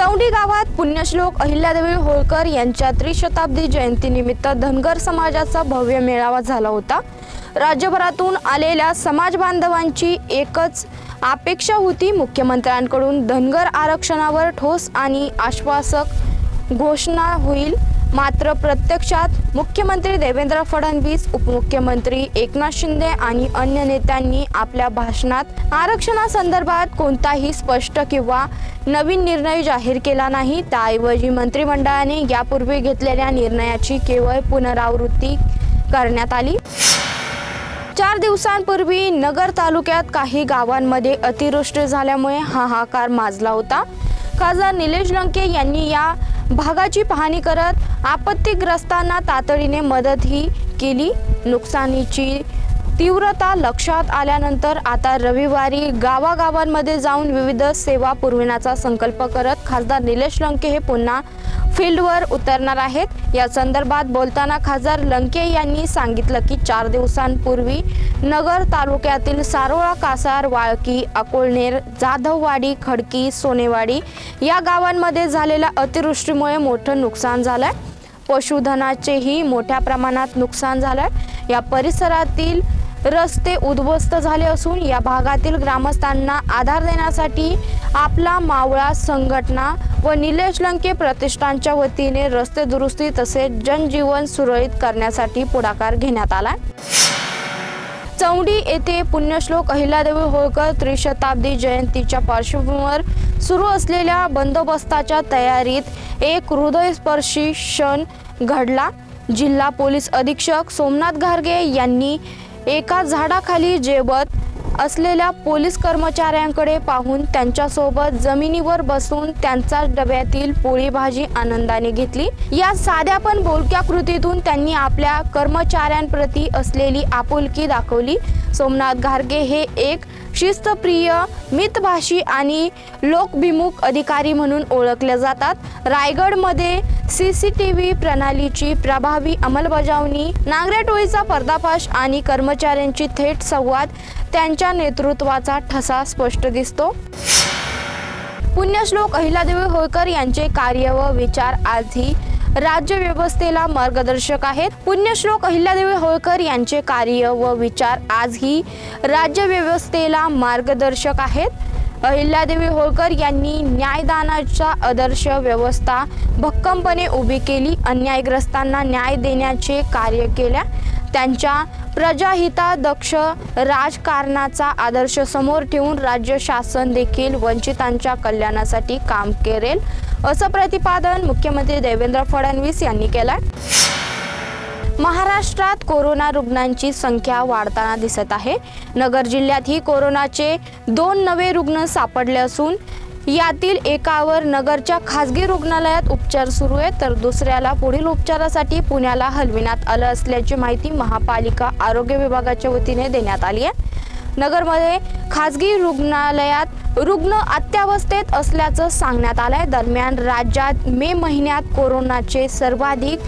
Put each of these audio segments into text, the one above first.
चौंडी गावात पुण्यश्लोक अहिल्यादेवी होळकर यांच्या त्रिशताब्दी जयंतीनिमित्त धनगर समाजाचा भव्य मेळावा झाला होता. राज्यभरातून आलेल्या समाज बांधवांची एकच अपेक्षा होती. मुख्यमंत्र्यांकडून धनगर आरक्षणावर ठोस आणि आश्वासक घोषणा होईल. मात्र प्रत्यक्षात मुख्यमंत्री देवेंद्र फडणवीस उपमुख्यमंत्री एकनाथ शिंदे आणि अन्य नेत्यांनी आपल्या भाषणात आरक्षणासंदर्भात कोणताही स्पष्ट किंवा नवीन निर्णय जाहीर केला नाही. त्याऐवजी मंत्रिमंडळाने यापूर्वी घेतलेल्या निर्णयाची केवळ पुनरावृत्ती करण्यात आली. चार दिवसांपूर्वी नगर तालुक्यात काही गावांमध्ये अतिवृष्टी झाल्यामुळे हाहाकार माजला होता. खासदार निलेश लंके यांनी या भागाची पाहणी करत आपत्तीग्रस्तांना तातडीने मदतही केली. नुकसानीची तीव्रता लक्षात आल्यानंतर आता रविवारी गावागावांमध्ये जाऊन विविध सेवा पुरविण्याचा संकल्प करत खासदार निलेश लंके हे पुन्हा फील्डवर उतरणार आहेत. या संदर्भात बोलताना खासदार लंके यांनी सांगितलं की चार दिवसांपूर्वी नगर तालुक्यातील सारोळा कासार वाळकी अकोळनेर जाधववाडी खडकी सोनेवाडी या गावांमध्ये झालेल्या अतिवृष्टीमुळे मोठं नुकसान झालंय. पशुधनाचेही मोठ्या प्रमाणात नुकसान झालंय. या परिसरातील रस्ते उद्ध्वस्त झाले असून या भागातील ग्रामस्थांना आधार देण्यासाठी आपला मावळा संघटना व निलेश लंके प्रतिष्ठानच्या वतीने रस्ते दुरुस्ती तसेच जनजीवन सुरळीत करण्यासाठी पुढाकार घेण्यात आला चौंडी येथे पुण्यश्लोक अहिल्यादेवी होळकर त्रिशताब्दी जयंतीच्या पार्श्वभूमीवर सुरू असलेल्या बंदोबस्ताच्या तयारीत एक हृदयस्पर्शी क्षण घडला. जिल्हा पोलीस अधीक्षक सोमनाथ घारगे यांनी एका झाडाखाली जेवत असलेल्या पोलीस कर्मचाऱ्यांकडे पाहून त्यांच्यासोबत जमिनीवर बसून त्यांचा डब्यातील पोळी भाजी आनंदाने घेतली. या साध्या पण बोलक्या कृतीतून त्यांनी आपल्या कर्मचाऱ्यांप्रती असलेली आपुलकी दाखवली. सोमनाथ घारगे हे एक शिस्तप्रिय मितभाषी आणि लोकभिमुख अधिकारी म्हणून ओळखले जातात. रायगडमध्ये सी सी टी व्ही प्रणालीची प्रभावी अंमलबजावणी नांगऱ्या टोळीचा पर्दाफाश आणि कर्मचाऱ्यांची थेट संवाद त्यांच्या नेतृत्वाचा ठसा स्पष्ट दिसतो. पुण्यश्लोक अहिल्यादेवी होळकर यांचे कार्य व विचार आजही राज्य व्यवस्थेला मार्गदर्शक आहेत. पुण्यश्लोक अहिल्यादेवी होळकर यांचे कार्य व विचार आजही राज्य व्यवस्थेला मार्गदर्शक आहेत. अहिल्यादेवी होळकर यांनी न्यायदानाच्या आदर्श व्यवस्था भक्कमपणे उभी केली. अन्यायग्रस्तांना न्याय देण्याचे कार्य केल्या. त्यांच्या प्रजाहिताध्यक्ष राजकारणाचा आदर्श समोर ठेवून राज्य शासन देखील वंचितांच्या कल्याणासाठी काम करेल असं प्रतिपादन मुख्यमंत्री देवेंद्र फडणवीस यांनी केलं महाराष्ट्रात कोरोना रुग्णांची संख्या वाढताना दिसत आहे. नगर जिल्ह्यातही कोरोनाचे दोन नवे रुग्ण सापडले असून यातील एकावर नगरच्या खासगी रुग्णालयात उपचार सुरू आहेत तर दुसऱ्याला पुढील उपचारासाठी पुण्याला हलविण्यात आलं असल्याची माहिती महापालिका आरोग्य विभागाच्या वतीने देण्यात आली आहे. नगरमध्ये खासगी रुग्णालयात रुग्ण अत्यावस्थेत असल्याचं सांगण्यात आलंय. दरम्यान राज्यात मे महिन्यात कोरोनाचे सर्वाधिक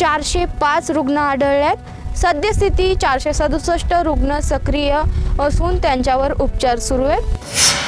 चारशे पाच रुग्ण आढळले आहेत. सद्यस्थिती चारशे सदुसष्ट रुग्ण सक्रिय असून त्यांच्यावर उपचार सुरू आहेत.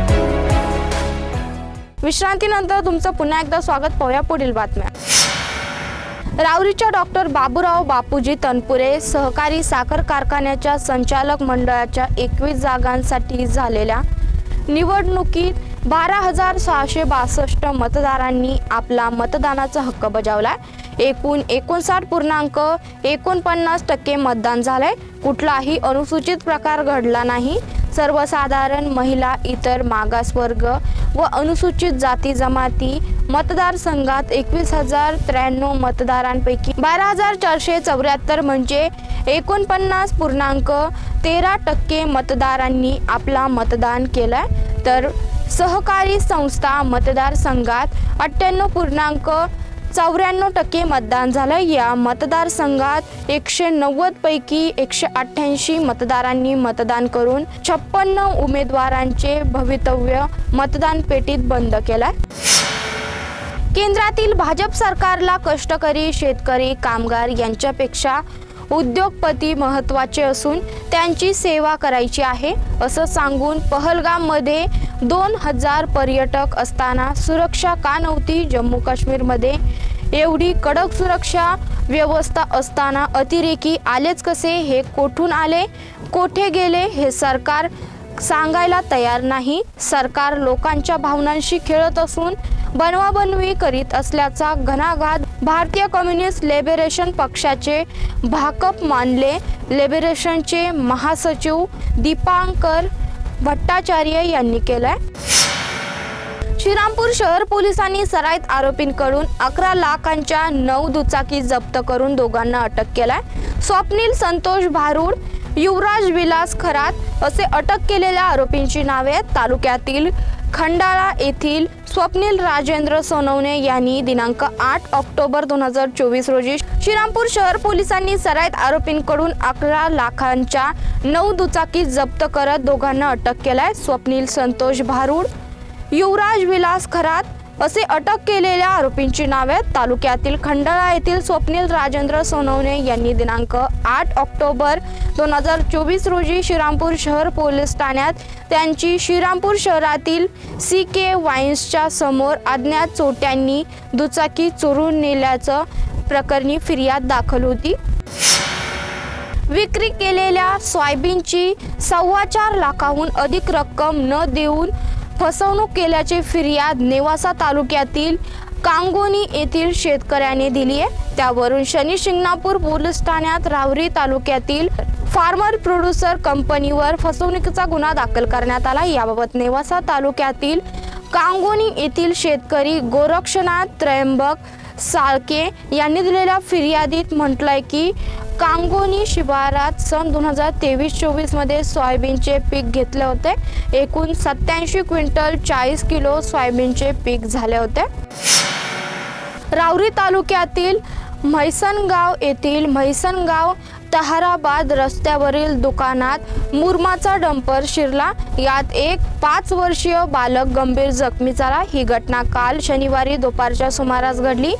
विश्रांतीनंतर तुमचं पुन्हा एकदा स्वागत पाहूया पुढील बातम्या. राऊरीच्या डॉक्टर बाबूराव बापूजी तनपुरे सहकारी साखर कारखान्याच्या संचालक मंडळाच्या एकवीस जागांसाठी झालेल्या निवडणुकीत बारा हजार सहाशे बासष्ट मतदारांनी आपला मतदानाचा हक्क बजावला एकूण एकोणसाठ पूर्णांक एकोणपन्नास टक्के मतदान झालंय. कुठलाही अनुसूचित प्रकार घडला नाही. सर्वसाधारण महिला इतर मागासवर्ग व अनुसूचित जाती जमाती मतदारसंघात एकवीस हजार त्र्याण्णव मतदारांपैकी बारा हजार चारशे चौऱ्याहत्तर म्हणजे एकोणपन्नास पूर्णांक तेरा टक्के मतदारांनी आपला मतदान केलं तर सहकारी संस्था मतदारसंघात अठ्ठ्याण्णव पूर्णांक चौऱ्याण्णव टक्के मतदान झालं. या मतदारसंघात एकशे नव्वद पैकी एकशे अठ्ठ्याऐंशी मतदारांनी मतदान करून छप्पन्न उमेदवारांचे भवितव्य मतदान पेटीत बंद केलंय. केंद्रातील भाजप सरकारला कष्टकरी शेतकरी कामगार यांच्यापेक्षा उद्योगपती महत्त्वाचे असून त्यांची सेवा करायची आहे असं सांगून पहलगाममध्ये दोन हजार पर्यटक असताना सुरक्षा का नव्हती जम्मू काश्मीरमध्ये? एवढी कडक सुरक्षा व्यवस्था असताना अतिरेकी आलेच कसे? हे कोठून आले? कोठे गेले? हे सरकार सांगायला तयार नाही. सरकार लोकांच्या भावनांशी खेळत असून बनवाबनवी करीत असल्याचा घणाघात भारतीय कम्युनिस्ट लिबरेशन पक्षाचे भाकप मानले. लिबरेशनचे महासचिव दीपांकर भट्टाचार्य यांनी केलंय. श्रीरामपूर शहर पोलिसांनी सराईत आरोपींकडून अकरा लाखांच्या नऊ दुचाकी जप्त करून दोघांना अटक केलाय. स्वप्नील संतोष भारूड युवराज विलास खरात असे अटक केलेल्या आरोपींची नावे तालुक्यातील खंडाळा येथील स्वप्नील राजेंद्र सोनवणे यांनी दिनांक आठ ऑक्टोबर दोन हजार चोवीस रोजी श्रीरामपूर शहर पोलिसांनी सराईत आरोपींकडून अकरा लाखांच्या नऊ दुचाकी जप्त करत दोघांना अटक केलाय. स्वप्नील संतोष भारूड युवराज विलास खरात असे अटक केलेल्या आरोपींची नावे तालुक्यातील खंडाळा येथील स्वप्नील राजेंद्र सोनवणे यांनी दिनांक आठ ऑक्टोबर दोन हजार चोवीस रोजी श्रीरामपूर शहर पोलीस ठाण्यात त्यांची श्रीरामपूर शहरातील सी के वाईन्सच्या समोर अज्ञात चोट्यांनी दुचाकी चोरून नेल्याचं प्रकरणी फिर्याद दाखल होती. विक्री केलेल्या सोयाबीनची सव्वा चार लाखाहून अधिक रक्कम न देऊन फसवणूक केल्याची फिर्याद नेवासा तालुक्यातील कांगोनी येथील शेतकऱ्याने दिली आहे. त्यावरून शनी शिंगणापूर पोलीस ठाण्यात रावरी तालुक्यातील फार्मर प्रोड्युसर कंपनीवर फसवणुकीचा गुन्हा दाखल करण्यात आला. याबाबत नेवासा तालुक्यातील कांगोनी येथील शेतकरी गोरक्षनाथ त्र्यंबक साळके यांनी दिलेल्या फिर्यादीत म्हटलंय की कांगोनी शिवारात सन दोन हजार तेवीस चोवीसमध्ये सोयाबीनचे पीक घेतले होते. एकूण सत्याऐंशी क्विंटल चाळीस किलो सोयाबीनचे पीक झाले होते. रावरी तालुक्यातील म्हैसनगाव येथील म्हैसनगाव तहाराबाद रस्त्यावरील दुकानात मुरमाचा डंपर शिरला. यात एक पाच वर्षीय बालक गंभीर जखमी झाला. ही घटना काल शनिवारी दुपारच्या सुमारास घडली.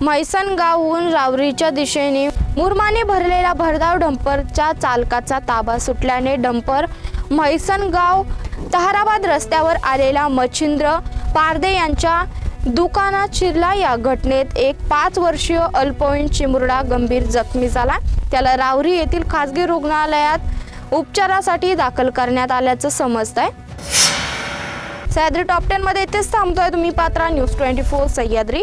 म्हैसनगावहून रावरीच्या दिशेने मुरमाने भरलेला भरधाव डंपरच्या चालकाचा ताबा सुटल्याने डंपर म्हैसनगाव तहाराबाद रस्त्यावर आलेला मच्छिंद्र पारदे यांच्या दुकानात शिरला. या घटनेत एक पाच वर्षीय अल्पवयीन चिमुरडा गंभीर जखमी झाला. त्याला रावरी येथील खासगी रुग्णालयात उपचारासाठी दाखल करण्यात आल्याचं समजत आहे सह्याद्री टॉप टेनमध्ये इथेच थांबतोय तुम्ही Patra. News twenty four Sahyadri.